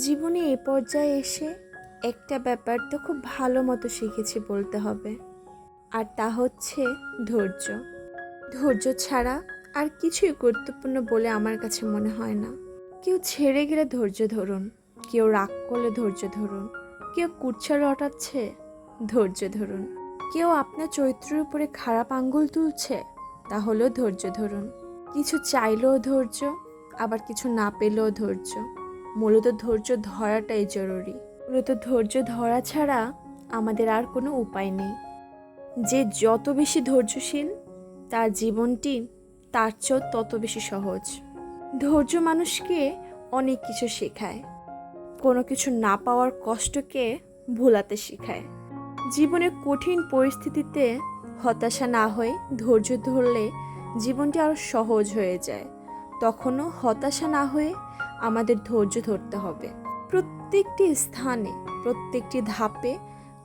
জীবনে এ পর্যায়ে এসে একটা ব্যাপার তো খুব ভালো মতো শিখেছি বলতে হবে। আর তা হচ্ছে ধৈর্য। ধৈর্য ছাড়া আর কিছুই গুরুত্বপূর্ণ বলে আমার কাছে মনে হয় না। কেউ ছেড়ে গেলে ধৈর্য ধরুন, কেউ রাগ করলে ধৈর্য ধরুন, কেউ কুচ্ছা রটাচ্ছে, ধৈর্য ধরুন। কেউ আপনার চরিত্রের উপরে খারাপ আঙ্গুল তুলছে, তাহলেও ধৈর্য ধরুন। কিছু চাইলেও ধৈর্য, আবার কিছু না পেলেও ধৈর্য। মূলত ধৈর্য ধরাটাই জরুরি। মূলত ধৈর্য ধরা ছাড়া আমাদের আর কোনো উপায় নেই। যে যত বেশি ধৈর্যশীল, তার জীবনটি তার চেয়েও তত বেশি সহজ। ধৈর্য মানুষকে অনেক কিছু শেখায়। কোনো কিছু না পাওয়ার কষ্টকে ভোলাতে শেখায়। জীবনে কঠিন পরিস্থিতিতে হতাশা না হয়ে ধৈর্য ধরলে জীবনটি আরও সহজ হয়ে যায়। তখনও হতাশা না হয়ে আমাদের ধৈর্য ধরতে হবে। প্রত্যেকটি স্থানে, প্রত্যেকটি ধাপে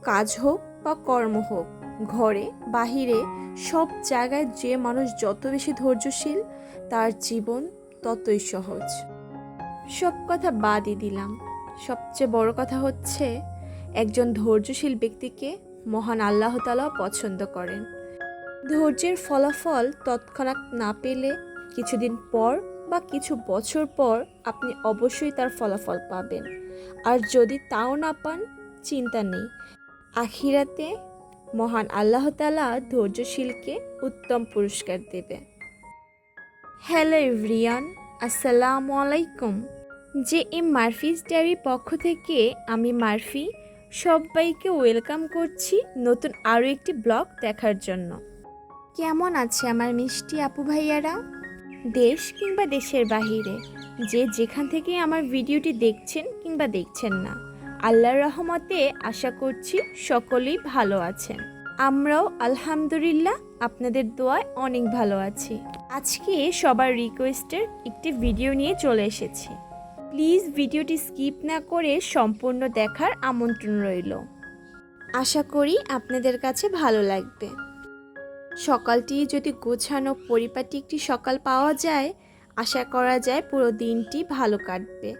কাজ হোক বা কর্ম হোক, ঘরে, বাহিরে, সব জায়গায় যে মানুষ যত বেশি ধৈর্যশীল, তার জীবন ততই সহজ। সব কথা বাদই দিলাম। সবচেয়ে বড় কথা হচ্ছে, একজন ধৈর্যশীল ব্যক্তিকে মহান আল্লাহ পছন্দ করেন। ধৈর্যের ফলাফল তৎক্ষণাৎ না পেলে কিছুদিন পর বা কিছু বছর পর আপনি অবশ্যই তার ফলাফল পাবেন। আর যদি তাও না পান, চিন্তা নেই। আখিরাতে মহান আল্লাহ তালা ধৈর্যশীলকে উত্তম পুরস্কার দেবে। হ্যালো এভরিয়ান আসসালামু আলাইকুম। যে এম মারফিস ডায়েরির পক্ষ থেকে আমি মারফি সবাইকে ওয়েলকাম করছি নতুন আরও একটি ব্লগ দেখার জন্য। কেমন আছে আমার মিষ্টি আপু ভাইয়ারা? দেশ কিংবা দেশের বাহিরে। যে যেখান থেকে আমার ভিডিওটি দেখছেন কিংবা দেখছেন না, আল্লাহর রহমতে আশা করছি সকলেই ভালো আছেন। আমরাও আলহামদুলিল্লাহ আপনাদের দোয়ায় অনেক ভালো আছি। আজকে সবার রিকোয়েস্টের একটি ভিডিও নিয়ে চলে এসেছি। প্লিজ ভিডিওটি স্কিপ না করে সম্পূর্ণ দেখার আমন্ত্রণ রইল। আশা করি আপনাদের কাছে ভালো লাগবে। সকালটি যদি গোছানো পরিপাটি একটি সকাল পাওয়া যায়, আশা করা যায় পুরো দিনটি ভালো কাটবে।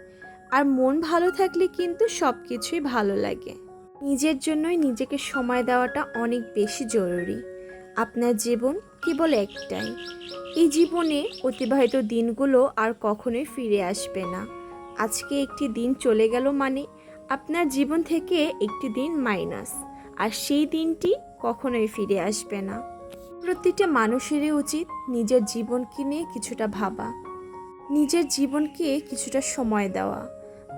আর মন ভালো থাকলে কিন্তু সব কিছুই ভালো লাগে। নিজের জন্যই নিজেকে সময় দেওয়াটা অনেক বেশি জরুরি। আপনার জীবন কেবল একটাই। এই জীবনে অতিবাহিত দিনগুলো আর কখনোই ফিরে আসবে না। আজকে একটি দিন চলে গেল মানে আপনার জীবন থেকে একটি দিন মাইনাস। আর সেই দিনটি কখনোই ফিরে আসবে না। প্রতিটা মানুষেরই উচিত নিজের জীবনকে নিয়ে কিছুটা ভাবা। নিজের জীবনকে কিছুটা সময় দেওয়া।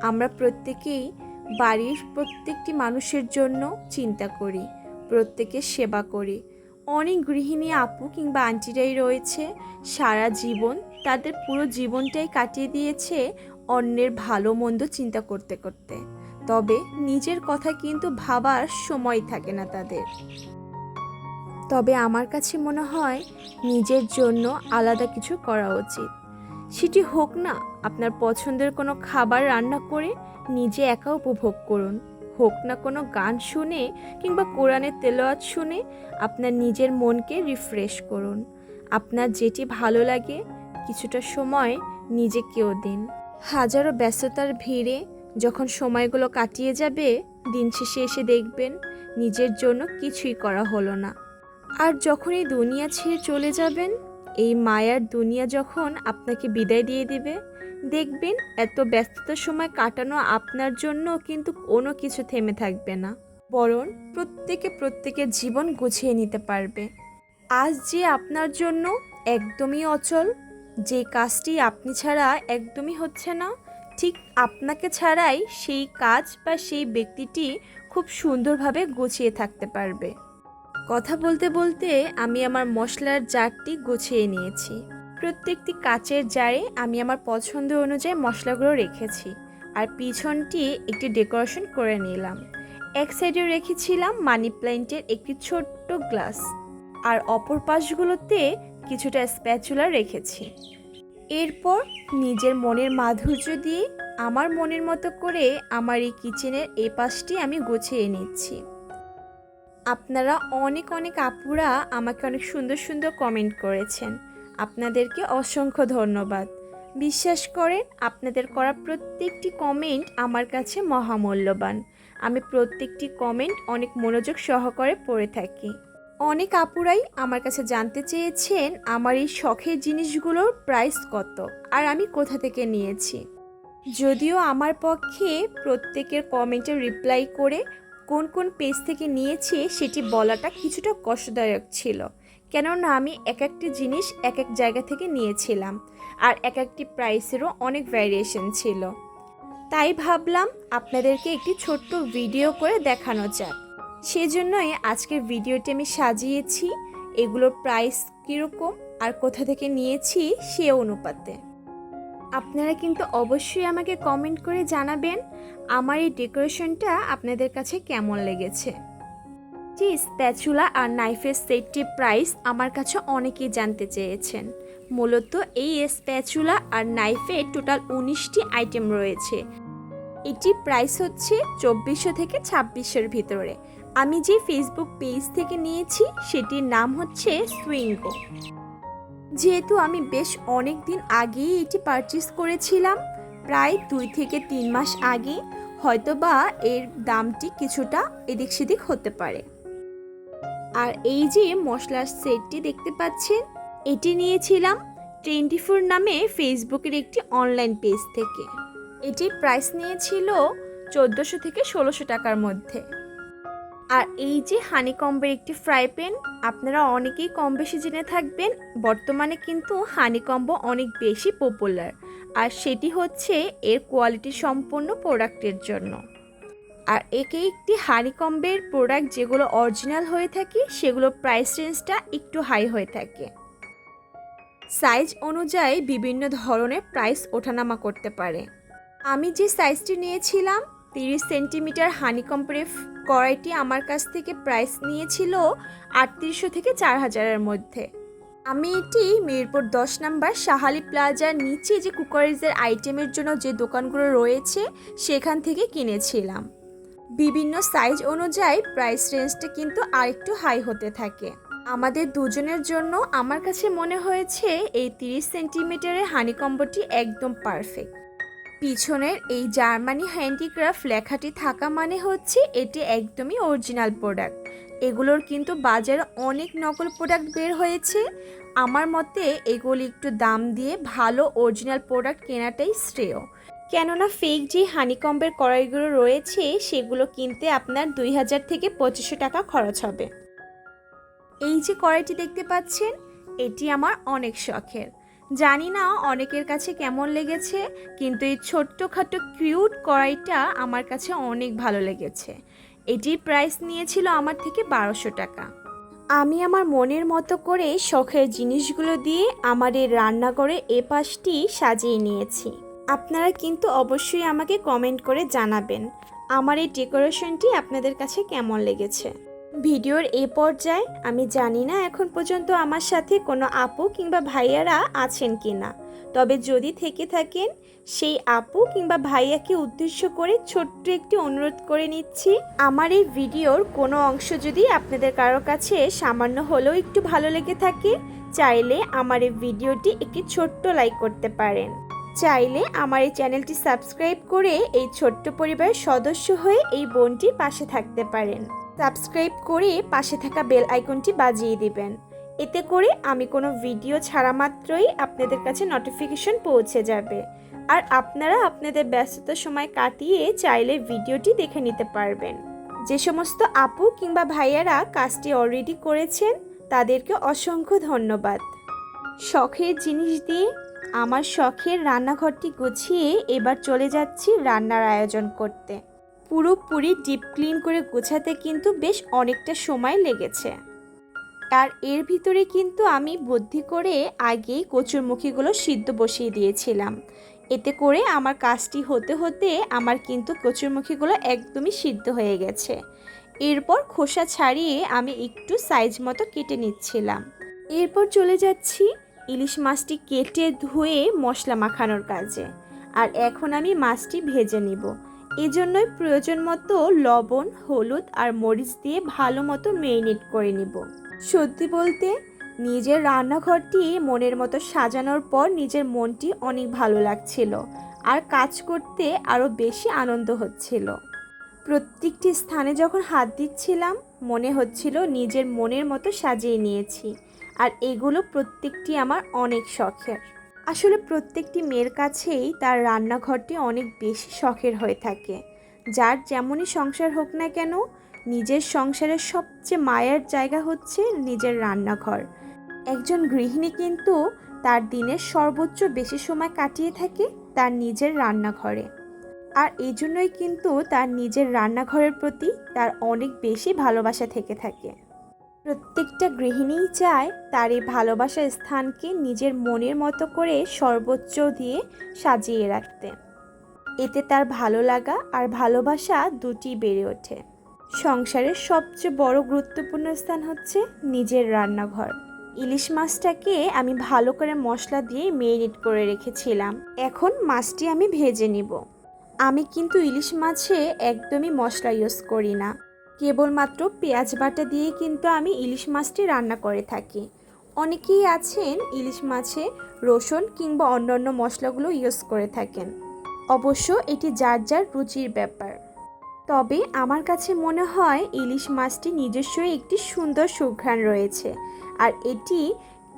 আমরা প্রত্যেকেই বাড়ির প্রত্যেকটি মানুষের জন্য চিন্তা করি, প্রত্যেকের সেবা করি। অনেক গৃহিণী আপু কিংবা আন্টিরাই রয়েছে, সারা জীবন তাদের পুরো জীবনটাই কাটিয়ে দিয়েছে অন্যের ভালো মন্দ চিন্তা করতে করতে। তবে নিজের কথা কিন্তু ভাবার সময় থাকে না তাদের। তবে আমার কাছে মনে হয় নিজের জন্য আলাদা কিছু করা উচিত। সেটি হোক না, আপনার পছন্দের কোনো খাবার রান্না করে নিজে একা উপভোগ করুন। হোক না কোনো গান শুনে কিংবা কোরআনের তেলোয়াত শুনে আপনার নিজের মনকে রিফ্রেশ করুন। আপনার যেটি ভালো লাগে, কিছুটা সময় নিজেকেও দিন। হাজারো ব্যস্ততার ভিড়ে যখন সময়গুলো কাটিয়ে যাবে, দিন শেষে এসে দেখবেন নিজের জন্য কিছুই করা হলো না। আর যখন এই দুনিয়া ছেড়ে চলে যাবেন, এই মায়ার দুনিয়া যখন আপনাকে বিদায় দিয়ে দিবে, দেখবেন এত ব্যস্ততার সময় কাটানো আপনার জন্য কিন্তু কোনো কিছু থেমে থাকবে না। বরং প্রত্যেকে প্রত্যেকের জীবন গুছিয়ে নিতে পারবে। আজ যে আপনার জন্য একদমই অচল, যে কাজটি আপনি ছাড়া একদমই হচ্ছে না, ঠিক আপনাকে ছাড়াই সেই কাজ বা সেই ব্যক্তিটি খুব সুন্দরভাবে গুছিয়ে থাকতে পারবে। কথা বলতে বলতে আমি আমার মশলার জারটি গুছিয়ে নিয়েছি। প্রত্যেকটি কাচের জারে আমি আমার পছন্দ অনুযায়ী মশলাগুলো রেখেছি আর পিছনটি একটি ডেকোরেশন করে নিলাম। এক সাইডে রেখেছিলাম মানি প্ল্যান্টের একটি ছোট্ট গ্লাস আর অপর পাশগুলোতে কিছুটা স্প্যাচুলা রেখেছি। এরপর নিজের মনের মাধুর্য দিয়ে আমার মনের মতো করে আমার এই কিচেনের এই পাশটি আমি গুছিয়ে নিচ্ছি। আপনারা অনেক অনেক আপুরা আমাকে অনেক সুন্দর সুন্দর কমেন্ট করেছেন। আপনাদেরকে অসংখ্য ধন্যবাদ। বিশ্বাস করেন, আপনাদের করা প্রত্যেকটি কমেন্ট আমার কাছে মহামূল্যবান। আমি প্রত্যেকটি কমেন্ট অনেক মনোযোগ সহকারে পড়ে থাকি। অনেক আপুরাই আমার কাছে জানতে চেয়েছেন, আমার এই শখের জিনিসগুলোর প্রাইস কত আর আমি কোথা থেকে নিয়েছি। যদিও আমার পক্ষে প্রত্যেকের কমেন্টে রিপ্লাই করে কোন কোন পেজ থেকে নিয়েছি সেটি বলাটা কিছুটা কষ্টদায়ক ছিল। কেননা আমি এক একটি জিনিস এক এক জায়গা থেকে নিয়েছিলাম আর এক একটি প্রাইসেরও অনেক ভ্যারিয়েশন ছিল। তাই ভাবলাম আপনাদেরকে একটি ছোট্ট ভিডিও করে দেখানো যাক। সেজন্যই আজকের ভিডিওটি আমি সাজিয়েছি। এগুলোর প্রাইস কীরকম আর কোথা থেকে নিয়েছি সে অনুপাতে। আপনারা কিন্তু অবশ্যই আমাকে কমেন্ট করে জানাবেন আমার এই ডেকোরেশনটা আপনাদের কাছে কেমন লেগেছে। জি স্প্যাচুলা আর নাইফের সেটটির প্রাইস আমার কাছে অনেকেই জানতে চেয়েছেন। মূলত এই স্প্যাচুলা আর নাইফে টোটাল উনিশটি আইটেম রয়েছে। এটির প্রাইস হচ্ছে চব্বিশশো থেকে ছাব্বিশশোর ভিতরে। আমি যে ফেসবুক পেজ থেকে নিয়েছি, সেটির নাম হচ্ছে সুইঙ্গো। যেহেতু আমি বেশ অনেক দিন আগেই এটি পারচেস করেছিলাম, প্রায় দুই থেকে তিন মাস আগে, হয়তোবা এর দামটি কিছুটা এদিক সেদিক হতে পারে। আর এই যে মশলার সেটটি দেখতে পাচ্ছেন, এটি নিয়েছিলাম টোয়েন্টি ফোর নামে ফেসবুকের একটি অনলাইন পেজ থেকে। এটির প্রাইস নিয়েছিল চোদ্দোশো থেকে ষোলোশো টাকার মধ্যে। আর এই যে হানিকম্বের একটি ফ্রাই প্যান আপনারা অনেকেই কম বেশি জেনে থাকবেন, বর্তমানে কিন্তু হানিকম্ব অনেক বেশি পপুলার আর সেটি হচ্ছে এর কোয়ালিটি সম্পন্ন প্রোডাক্টের জন্য। আর একে একটি হানিকম্বের প্রোডাক্ট যেগুলো অরিজিনাল হয়ে থাকে সেগুলোর প্রাইস রেঞ্জটা একটু হাই হয়ে থাকে। সাইজ অনুযায়ী বিভিন্ন ধরনের প্রাইস ওঠানামা করতে পারে। আমি যে সাইজটি নিয়েছিলাম, তিরিশ সেন্টিমিটার হানিকম্পের কড়াইটি আমার কাছ থেকে প্রাইস নিয়েছিল আটত্রিশশো থেকে চার হাজারের মধ্যে। আমি এটি মিরপুর দশ নম্বর সাহালি প্লাজার নিচে যে কুকারিজের আইটেমের জন্য যে দোকানগুলো রয়েছে, সেখান থেকে কিনেছিলাম। বিভিন্ন সাইজ অনুযায়ী প্রাইস রেঞ্জটা কিন্তু আরেকটু হাই হতে থাকে। আমাদের দুজনের জন্য আমার কাছে মনে হয়েছে এই তিরিশ সেন্টিমিটারের হানিকম্বটি একদম পারফেক্ট পিছনের এই জার্মানি হ্যান্ডিক্রাফট লেখাটি থাকা মানে হচ্ছে এটি একদমই অরিজিনাল প্রোডাক্ট এগুলোর কিন্তু বাজারে অনেক নকল প্রোডাক্ট বের হয়েছে। আমার মতে এগুলি একটু দাম দিয়ে ভালো অরিজিনাল প্রোডাক্ট কেনাটাই শ্রেয়। কেননা ফেক যে হানিকম্বের কড়াইগুলো রয়েছে, সেগুলো কিনতে আপনার দুই হাজার থেকে পঁচিশশো টাকা খরচ হবে। এই যে কড়াইটি দেখতে পাচ্ছেন, এটি আমার অনেক শখের। জানি না অনেকের কাছে কেমন লেগেছে, কিন্তু এই ছোট্টখাটো কিউট কড়াইটা আমার কাছে অনেক ভালো লেগেছে। এটির প্রাইস নিয়েছিল আমার থেকে বারোশো টাকা। আমি আমার মনের মতো করে শখের জিনিসগুলো দিয়ে আমার এই রান্নাঘরে এ পাশটি সাজিয়ে নিয়েছি। আপনারা কিন্তু অবশ্যই আমাকে কমেন্ট করে জানাবেন। আমার এই ডেকোরেশনটি আপনাদের কাছে কেমন লেগেছে? ভিডিওর এ পর্যায়ে আমি জানি না এখন পর্যন্ত আমার সাথে কোনো আপু কিংবা ভাইয়ারা আছেন কি না তবে যদি থেকে থাকেন, সেই আপু কিংবা ভাইয়াকে উদ্দেশ্য করে ছোট্ট একটি অনুরোধ করে নিচ্ছি, আমার এই ভিডিওর কোনো অংশ যদি আপনাদের কারও কাছে সামান্য হলেও একটু ভালো লেগে থাকে, চাইলে আমার এই ভিডিওটি একটি ছোট্ট লাইক করতে পারেন। চাইলে আমার এই চ্যানেলটি সাবস্ক্রাইব করে এই ছোট্ট পরিবারের সদস্য হয়ে এই বোনটির পাশে থাকতে পারেন। সাবস্ক্রাইব করে পাশে থাকা বেল আইকনটি বাজিয়ে দিবেন। এতে করে আমি কোনো ভিডিও ছাড়া মাত্রই আপনাদের কাছে নোটিফিকেশন পৌঁছে যাবে। আর আপনারা আপনাদের ব্যস্ততার সময় কাটিয়ে চাইলে ভিডিওটি দেখে নিতে পারবেন। যে সমস্ত আপু কিংবা ভাইয়ারা কাজটি অলরেডি করেছেন, তাদেরকে অসংখ্য ধন্যবাদ। শখের জিনিস দিয়ে আমার শখের রান্নাঘরটি গুছিয়ে এবার চলে যাচ্ছি রান্নার আয়োজন করতে। পুরোপুরি ডিপ ক্লিন করে গোছাতে কিন্তু বেশ অনেকটা সময় লেগেছে। আর এর ভিতরে কিন্তু আমি বুদ্ধি করে আগেই কচুরমুখীগুলো সিদ্ধ বসিয়ে দিয়েছিলাম। এতে করে আমার কাজটি হতে হতে আমার কিন্তু কচুরমুখীগুলো একদমই সিদ্ধ হয়ে গেছে। এরপর খোসা ছাড়িয়ে আমি একটু সাইজ মতো কেটে নিচ্ছিলাম। এরপর চলে যাচ্ছি ইলিশ মাছটি কেটে ধুয়ে মশলা মাখানোর কাজে। আর এখন আমি মাছটি ভেজে নিব। এজন্যই প্রয়োজন মতো লবণ, হলুদ আর মরিচ দিয়ে ভালো মতো মেরিনেট করে নিব। সত্যি বলতে, নিজের রান্নাঘরটি মনের মতো সাজানোর পর নিজের মনটি অনেক ভালো লাগছিল আর কাজ করতে আরও বেশি আনন্দ হচ্ছিল। প্রত্যেকটি স্থানে যখন হাত দিচ্ছিলাম, মনে হচ্ছিল নিজের মনের মতো সাজিয়ে নিয়েছি আর এগুলো প্রত্যেকটি আমার অনেক শখের। আসলে প্রত্যেকটি মেয়ের কাছেই তার রান্নাঘরটি অনেক বেশি শখের হয়ে থাকে। যার যেমনই সংসার হোক না কেন, নিজের সংসারের সবচেয়ে মায়ের জায়গা হচ্ছে নিজের রান্নাঘর। একজন গৃহিণী কিন্তু তার দিনের সর্বোচ্চ বেশি সময় কাটিয়ে থাকে তার নিজের রান্নাঘরে। আর এই জন্যই কিন্তু তার নিজের রান্নাঘরের প্রতি তার অনেক বেশি ভালোবাসা থেকে থাকে। প্রত্যেকটা গৃহিণীই চায় তার এই ভালোবাসার স্থানকে নিজের মনের মতো করে সর্বোচ্চ দিয়ে সাজিয়ে রাখতে। এতে তার ভালো লাগা আর ভালোবাসা দুটি বেড়ে ওঠে। সংসারের সবচেয়ে বড় গুরুত্বপূর্ণ স্থান হচ্ছে নিজের রান্নাঘর। ইলিশ মাছটাকে আমি ভালো করে মশলা দিয়ে মেরিনেট করে রেখেছিলাম। এখন মাছটি আমি ভেজে নিব। আমি কিন্তু ইলিশ মাছে একদমই মশলা ইউজ করি না। কেবলমাত্র পেঁয়াজ বাটা দিয়ে কিন্তু আমি ইলিশ মাছটি রান্না করে থাকি। অনেকেই আছেন ইলিশ মাছে রসুন কিংবা অন্যান্য মশলাগুলো ইউজ করে থাকেন। অবশ্য এটি যার যার রুচির ব্যাপার। তবে আমার কাছে মনে হয় ইলিশ মাছটি নিজস্বই একটি সুন্দর সুঘ্রাণ রয়েছে আর এটি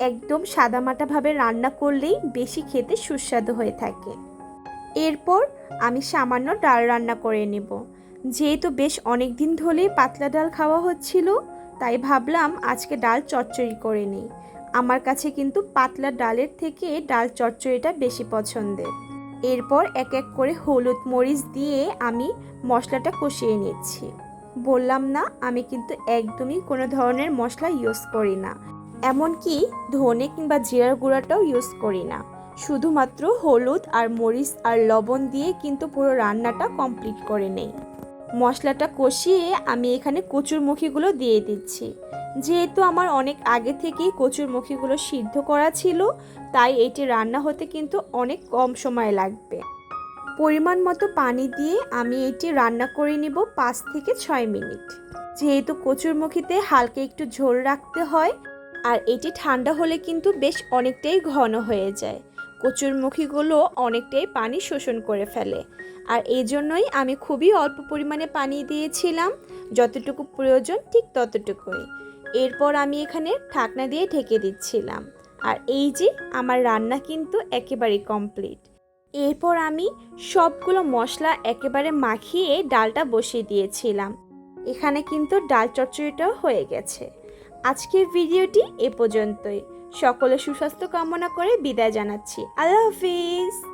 একদম সাদামাটাভাবে রান্না করলেই বেশি খেতে সুস্বাদু হয়ে থাকে। এরপর আমি সামান্য ডাল রান্না করে নেব। যেহেতু বেশ অনেক দিন ধরেই পাতলা ডাল খাওয়া হচ্ছিল, তাই ভাবলাম আজকে ডাল চচ্চড়ি করে নিই। আমার কাছে কিন্তু পাতলা ডালের থেকে ডাল চচ্চড়িটা বেশি পছন্দের। এরপর এক এক করে হলুদ মরিচ দিয়ে আমি মশলাটা কষিয়ে নিচ্ছি। বললাম, না, আমি কিন্তু একদমই কোনো ধরনের মশলা ইউজ করি না। এমনকি ধনে কিংবা জিরার গুঁড়াটাও ইউজ করি না। শুধুমাত্র হলুদ আর মরিচ আর লবণ দিয়ে কিন্তু পুরো রান্নাটা কমপ্লিট করে নেই। মশলাটা কষিয়ে আমি এখানে কচুরমুখীগুলো দিয়ে দিচ্ছি। যেহেতু আমার অনেক আগে থেকেই কচুরমুখীগুলো সিদ্ধ করা ছিল, তাই এটি রান্না হতে কিন্তু অনেক কম সময় লাগবে। পরিমাণ মতো পানি দিয়ে আমি এটি রান্না করে নিব পাঁচ থেকে ছয় মিনিট। যেহেতু কচুরমুখীতে হালকা একটু ঝোল রাখতে হয়, আর এটি ঠান্ডা হলে কিন্তু বেশ অনেকটাই ঘন হয়ে যায়। কচুরমুখীগুলো অনেকটাই পানি শোষণ করে ফেলে। আর এই জন্যই আমি খুবই অল্প পরিমাণে পানি দিয়েছিলাম। যতটুকু প্রয়োজন ঠিক ততটুকুই। এরপর আমি এখানে ঢাকনা দিয়ে ঢেকে দিচ্ছিলাম। আর এই যে আমার রান্না কিন্তু একেবারেই কমপ্লিট। এরপর আমি সবগুলো মশলা একেবারে মাখিয়ে ডালটা বসিয়ে দিয়েছিলাম। এখানে কিন্তু ডাল চচ্চড়িটাও হয়ে গেছে। আজকের ভিডিওটি এ পর্যন্তই। সকলে সুস্বাস্থ্য কামনা করে বিদায় জানাচ্ছি। আল্লাহ হাফিজ।